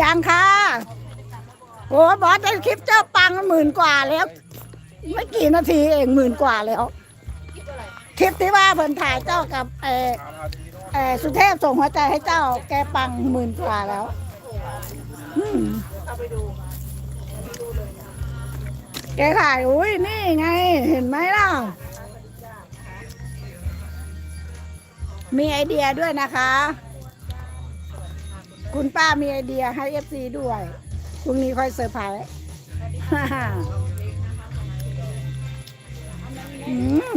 ยังค่ะโอ้บอสได้คลิปเจ้าปังหมื่นกว่าแล้ว ไม่กี่นาทีเองหมื่นกว่าแล้ว คลิปที่ว่าเพิ่นถ่ายเจ้ากับเออเออสุเทพส่งหัวใจให้เจ้า แกปังหมื่นกว่าแล้วอืมแกถ่ายอุ้ยนี่ไง เห็นไหมล่ะ มีไอเดียด้วยนะคะ คุณป้ามีไอเดียให้เอฟซีด้วยพรุ่งนี้ค่อยเซอร์ไพรส์อืม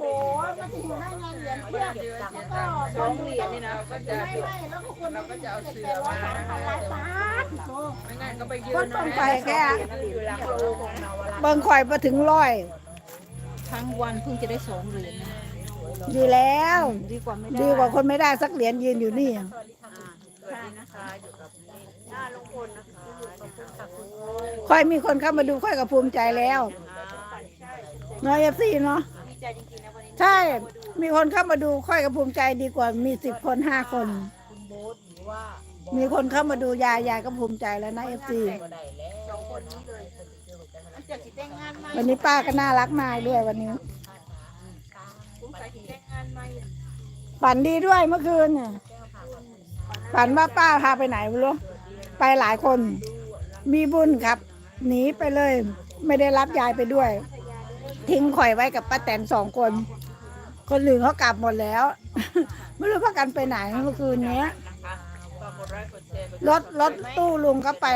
โอ้มาถึงได้เงินเหรียญเพื่อแล้วก็สองเหรียญนี่นะก็จะไม่ไม่แล้วก็คนเราก็จะเอาเสือมาพันล้านบาทไม่งั้นก็ไปยืนคนต้องไปแค่เบิ่งข่อยมาถึงร้อยทั้งวันเพิ่งจะได้สองเหรียญดีแล้ว ดีกว่าไม่ได้ดีกว่าคนไม่ได้สักเหรียญยืนอยู่นี่ค่อยมีคนเข้ามาดูค่อยก็ภูมิใจแล้ว เน้อยเอฟซีเนาะใช่ มีคนเข้ามาดูค่อยก็ภูมิใจดีกว่ามีสิบคนห้าคนมีคนเข้ามาดูยายยายก็ภูมิใจแล้วนะเอฟซีวันนี้ป้าก็น่ารักมากด้วยวันนี้ฝันดีด้วยเมื่อคืนเนี่ยฝันว่าป้าพาไปไหนไม่รู้ไปหลายคน มีบุญครับ หนีไปเลย ไม่ได้รับยายไปด้วย ทิ้งข่อยไว้กับป้าแตนสองคน คนอื่นเขากลับหมดแล้ว ไม่รู้พากันไปไหนเมื่อคืนเนี้ยรถรถตู้ลุงก็ไป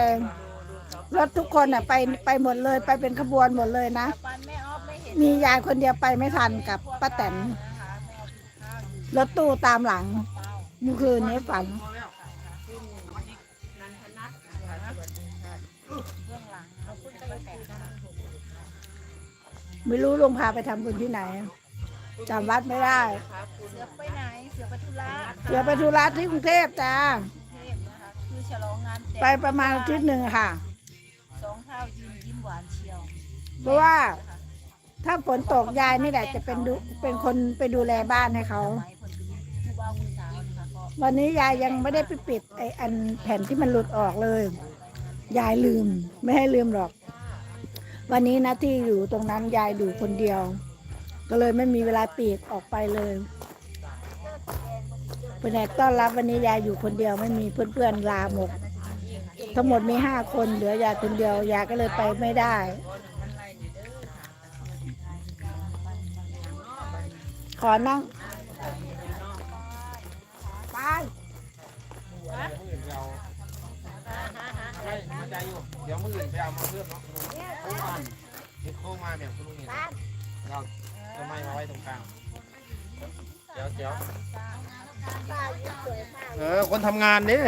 รถทุกคนอะไปไปหมดเลย ไปเป็นขบวนหมดเลยนะ มียายคนเดียวไปไม่ทันกับป้าแตนรถตู้ตามหลังเมื่อคืนนี้ฝัน ไม่รู้ลุงพาไปทำบุญที่ไหนจำวัดไม่ได้ เสือไปไหน เสือไปธุระเสียไปธุระที่กรุงเทพจ้า เทพนะคะคือฉลองงานแต่งไปประมาณอาทิตย์หนึ่งค่ะ สองเท่ายืนยิ้มหวานเชียวเพราะว่า ถ้าฝนตกยายนี่แหละจะเป็นดูเป็นคนไปดูแลบ้านให้เขาไม้คนคือผู้บ่าวผู้สาวนะคะก็วันนี้ยายยังไม่ได้ไปปิดไออันแผ่นที่มันหลุดออกเลย ยายลืม ไม่ให้ลืมหรอก วันนี้นะที่อยู่ตรงนั้นยายอยู่คนเดียว ก็เลยไม่มีเวลาปีกออกไปเลยแผนกต้อนรับวันนี้ยายอยู่คนเดียวไม่มีเพื่อนๆลาหมดทั้งหมดมีห้าคนเหลือยายคนเดียวยายก็เลยไปไม่ได้ขอนั่งไปไม่เข้าใจอยู่เดี๋ยวมืออื่นไปเอามาเพิ่มเนาะ โค้งมาเดี๋ยวโค้งมาแบบคุณลุงเห็นเราจะไม่มาไว้ตรงกลางเดี๋ยวเดี๋ยวเออคนทำงานดิ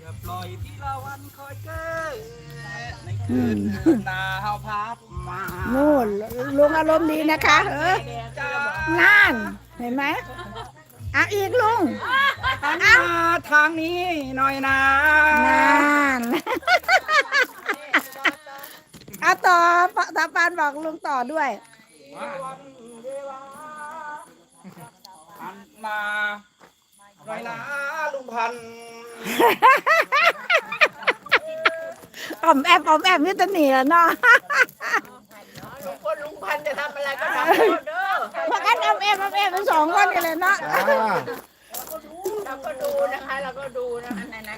อย่าปล่อยที่ละวันคอยเกิดในคืนนาเฮาพับมา นู่นลุงอารมณ์ดีนะคะ เออ นั่นเห็นไหมอะอีกลุงหันมาทางนี้หน่อยนะนั่นเอาต่อตาปานบอกลุงต่อด้วยหันมาหน่อยนะลุงพันธุ์อ่อมแอบอ่อมแอบนี่ตะหนีแล้วเนาะคนลุงพันจะทำอะไรก็ทพากันอ่อม แอบอ่อมแอบเป็นสองคนกันเลยเนาะจ้าำเราก็ดูนะคะ เราก็ดูนะคะ